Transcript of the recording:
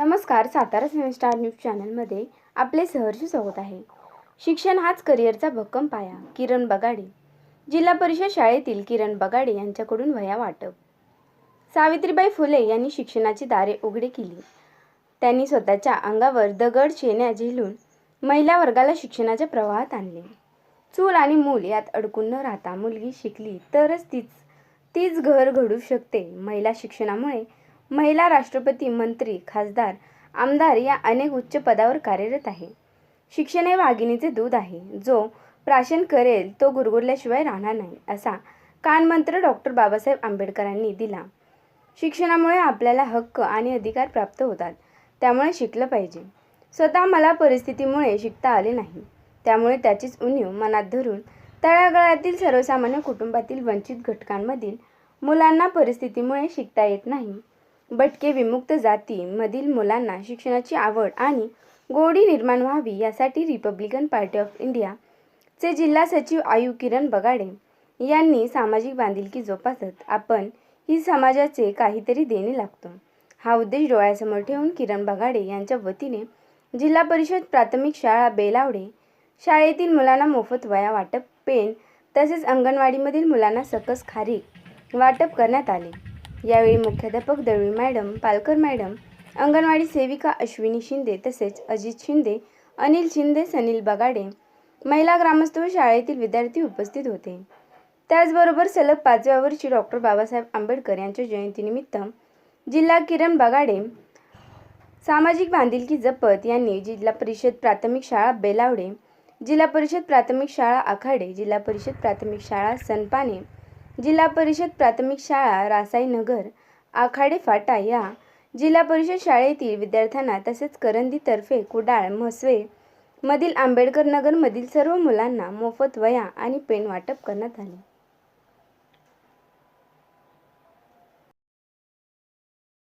नमस्कार सातारा सेवन star news चॅनलमध्ये आपले सहर्ष स्वागत आहे. शिक्षण हाच करिअरचा भक्कम पाया किरण बगाडे. जिल्हा परिषद शाळेतील किरण बगाडे यांच्याकडून वह्या वाटप. सावित्रीबाई फुले यांनी शिक्षणाची दारे उघडे केली. त्यांनी स्वतःच्या अंगावर दगड शेण्या झेलून महिला वर्गाला शिक्षणाच्या प्रवाहात आणले. चूल आणि मूल यात अडकून न राहता मुलगी शिकली तरच तीच तीच घर घडू शकते. महिला शिक्षणामुळे महिला राष्ट्रपती मंत्री खासदार आमदार या अनेक उच्च पदावर कार्यरत आहे. शिक्षण हे वाघिणीचे दूध आहे. जो प्राशन करेल तो गुरगुरल्याशिवाय राहणार नाही असा कानमंत्र डॉक्टर बाबासाहेब आंबेडकरांनी दिला. शिक्षणामुळे आपल्याला हक्क आणि अधिकार प्राप्त होतात. त्यामुळे शिकलं पाहिजे. स्वतः मला परिस्थितीमुळे शिकता आले नाही. त्यामुळे त्याचीच उणीव मनात धरून तळागाळातील सर्वसामान्य कुटुंबातील वंचित घटकांमधील मुलांना परिस्थितीमुळे शिकता येत नाही. भटके विमुक्त जातीमधील मुलांना शिक्षणाची आवड आणि गोडी निर्माण व्हावी यासाठी रिपब्लिकन पार्टी ऑफ इंडियाचे जिल्हा सचिव आयु किरण बगाडे यांनी सामाजिक बांधिलकी जोपासत आपण ही समाजाचे काहीतरी देणे लागतो. हा उद्देश डोळ्यासमोर ठेवून किरण बगाडे यांच्या वतीने जिल्हा परिषद प्राथमिक शाळा बेलावडे शाळेतील मुलांना मोफत वया वाटप पेन तसेच अंगणवाडीमधील मुलांना सकस खारीक वाटप करण्यात आले. यावेळी मुख्याध्यापक दळवी मॅडम पालकर मॅडम अंगणवाडी सेविका अश्विनी शिंदे तसेच अजित शिंदे अनिल शिंदे सनील बगाडे महिला ग्रामस्थ व शाळेतील विद्यार्थी उपस्थित होते. त्याचबरोबर सलग पाचव्या वर्षी डॉक्टर बाबासाहेब आंबेडकर यांच्या जयंतीनिमित्त जिल्हा किरण बगाडे सामाजिक बांधिलकी जपत यांनी जिल्हा परिषद प्राथमिक शाळा बेलावडे जिल्हा परिषद प्राथमिक शाळा आखाडे जिल्हा परिषद प्राथमिक शाळा सनपाने जिल्हा परिषद प्राथमिक शाळा रासाईनगर आखाडे फाटा या जिल्हा परिषद शाळेतील विद्यार्थ्यांना तसेच करंदीतर्फे कुडाळ म्हसवे मधील आंबेडकर नगरमधील सर्व मुलांना मोफत वया आणि पेन वाटप करण्यात आले.